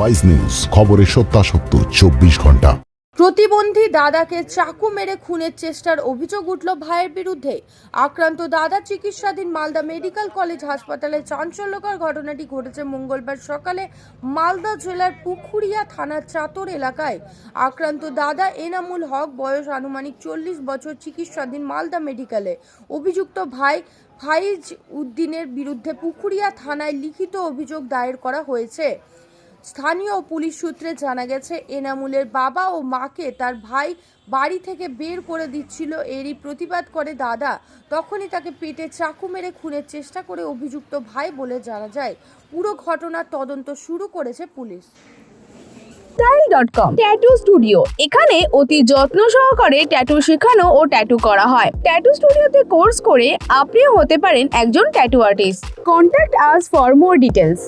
Wise news খবরের সত্যাসত্য, চব্বিশ ঘণ্টা। প্রতিবন্ধী দাদাকে চাকু মেরে খুনের চেষ্টার অভিযোগ উঠল ভাইয়ের বিরুদ্ধে। আক্রান্ত দাদা চিকিৎসাধীন মালদা মেডিকেল কলেজ হাসপাতালে চাঞ্চল্যকর ঘটনাটি ঘটেছে মঙ্গলবার সকালে মালদা জেলার পুখুরিয়া থানার চাতর এলাকায়। আক্রান্ত দাদা এনামুল হক, বয়স আনুমানিক চল্লিশ বছর, চিকিৎসাধীন মালদা মেডিকেলে। অভিযুক্ত ভাই ফাইজ উদ্দিনের বিরুদ্ধে পুখুরিয়া থানায় লিখিত অভিযোগ দায়ের করা হয়েছে। স্থানীয় পুলিশ সূত্রে জানা গেছে, এনামুলের বাবা ও মাকে তার ভাই বাড়ি থেকে বের করে দিচ্ছিল। এরই প্রতিবাদ করে দাদা। তখনই তাকে পেটে চাকু মেরে খুনের চেষ্টা করে অভিযুক্ত ভাই বলে জানা যায়। পুরো ঘটনার তদন্ত শুরু করেছে police. Style dot com, tattoo studio. এখানে অতি যত্ন সহকারে ট্যাটু শেখানো ও ট্যাটু করা হয়। ট্যাটু স্টুডিওতে কোর্স করে আপনিও হতে পারেন একজন tattoo artist. Contact us for more details